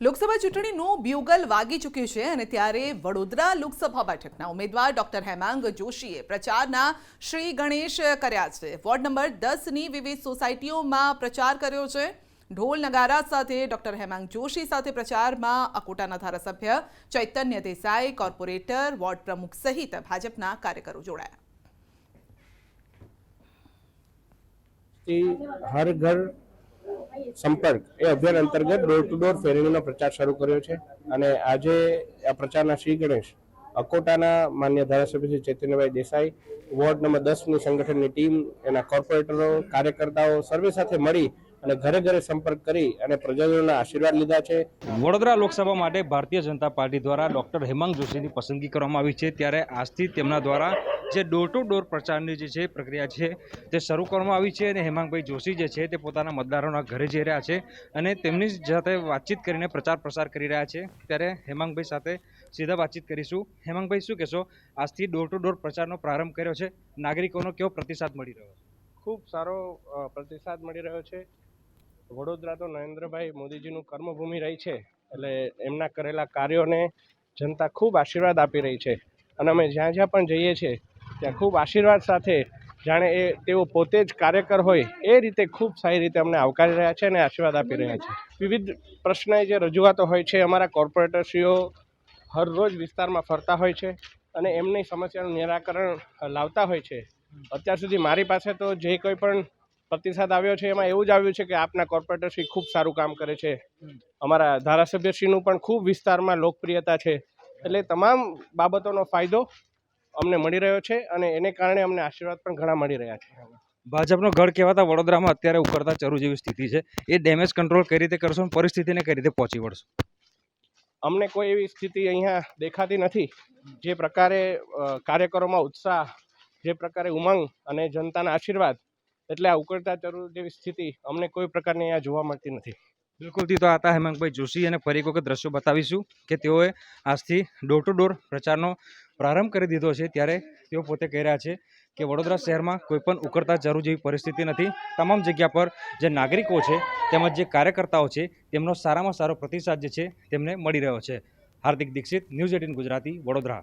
લોકસભા ચૂંટણીનું બ્યુગલ વાગી ચૂક્યું છે અને ત્યારે વડોદરા લોકસભા બેઠકના ઉમેદવાર ડોક્ટર હેમાંગ જોશીએ પ્રચારના શ્રી ગણેશ કર્યા છે. વોર્ડ નંબર દસની વિવિધ સોસાયટીઓમાં પ્રચાર કર્યો છે. ઢોલ નગારા સાથે ડોક્ટર હેમાંગ જોશી સાથે પ્રચારમાં અકોટાના ધારાસભ્ય ચૈતન્ય દેસાઈ, કોર્પોરેટર, વોર્ડ પ્રમુખ સહિત ભાજપના કાર્યકરો જોડાયા. હર ઘર સંપર્ક એ અભિયાન અંતર્ગત ડોર ટુ ડોર ફેરીનો પ્રચાર શરૂ કર્યો છે અને આજે આ પ્રચારના શ્રી ગણેશ અકોટાના માન્ય ધારાસભ્ય શ્રી ચૈતન્યભાઈ દેસાઈ, વોર્ડ નંબર દસની સંગઠનની ટીમ, એના કોર્પોરેટરો, કાર્યકર્તાઓ સર્વે સાથે મળી અને ઘરે ઘરે સંપર્ક કરી અને પ્રજાજનોના આશીર્વાદ લીધા છે. વડોદરા લોકસભા માટે ભારતીય જનતા પાર્ટી દ્વારા ડૉક્ટર હેમાંગ જોશીની પસંદગી કરવામાં આવી છે. ત્યારે આજથી તેમના દ્વારા જે ડોર ટુ ડોર પ્રચારની જે છે પ્રક્રિયા છે તે શરૂ કરવામાં આવી છે અને હેમાંગભાઈ જોશી જે છે તે પોતાના મતદારોના ઘરે જઈ રહ્યા છે અને તેમની સાથે વાતચીત કરીને પ્રચાર પ્રસાર કરી રહ્યા છે. ત્યારે હેમાંગભાઈ સાથે સીધા વાતચીત કરીશું. હેમાંગભાઈ, શું કહેશો? આજથી ડોર ટુ ડોર પ્રચારનો પ્રારંભ કર્યો છે. નાગરિકોનો કેવો પ્રતિસાદ મળી રહ્યો છે? ખૂબ સારો પ્રતિસાદ મળી રહ્યો છે. વડોદરા તો નરેન્દ્રભાઈ મોદીજીનું કર્મભૂમિ રહી છે એટલે એમના કરેલા કાર્યોને જનતા ખૂબ આશીર્વાદ આપી રહી છે. અને અમે જ્યાં જ્યાં પણ જઈએ છીએ ત્યાં ખૂબ આશીર્વાદ સાથે જાણે એ તેઓ પોતે જ કાર્યકર હોય એ રીતે ખૂબ સારી રીતે અમને આવકારી રહ્યા છે અને આશીર્વાદ આપી રહ્યા છે. વિવિધ પ્રશ્ન જે રજૂઆતો હોય છે, અમારા કોર્પોરેટરશ્રીઓ હરરોજ વિસ્તારમાં ફરતા હોય છે અને એમની સમસ્યાનું નિરાકરણ લાવતા હોય છે. અત્યાર સુધી મારી પાસે તો જે કોઈ પણ પ્રતિસાદ આવ્યો છે, એમાં એવું જ આવ્યું છે કે આપના કોર્પોરેટરશ્રી ખૂબ સારું કામ કરે છે. અમારા ધારાસભ્યશ્રીનું પણ ખૂબ વિસ્તારમાં લોકપ્રિયતા છે. એટલે તમામ બાબતોનો ફાયદો અમને મળી રહ્યો છે અને એને કારણે અમને આશીર્વાદ પણ ઘણા મળી રહ્યા છે. ભાજપનો ગઢ કહેવાતા વડોદરામાં અત્યારે ઉકળતા ચરુ જેવી સ્થિતિ છે. એ ડેમેજ કંટ્રોલ કઈ રીતે કરશો અને પરિસ્થિતિને કઈ રીતે પહોંચી વળશો? અમને કોઈ એવી સ્થિતિ અહીંયા દેખાતી નથી. જે પ્રકારે કાર્યકરોમાં ઉત્સાહ જે પ્રકારે ઉમંગ અને જનતાના આશીર્વાદ એટલે આ ઉકળતા ચરુ જેવી સ્થિતિ અમને કોઈ પ્રકારની અહીંયા જોવા મળતી નથી. બિલકુલથી તો આતા હેમંતભાઈ જોશી અને ફરી એક વખત દ્રશ્યો બતાવીશું કે તેઓએ આજથી ડોર ટુ ડોર પ્રચારનો પ્રારંભ કરી દીધો છે ત્યારે તેઓ પોતે કહી રહ્યા છે કે વડોદરા શહેરમાં કોઈપણ ઉકળતા જરૂર જેવી પરિસ્થિતિ નથી. તમામ જગ્યા પર જે નાગરિકો છે, તેમજ જે કાર્યકર્તાઓ છે, તેમનો સારામાં સારો પ્રતિસાદ જે છે, તેમને મળી રહ્યો છે. Hardik Dixit, news eighteen Gujarati, Vadodara.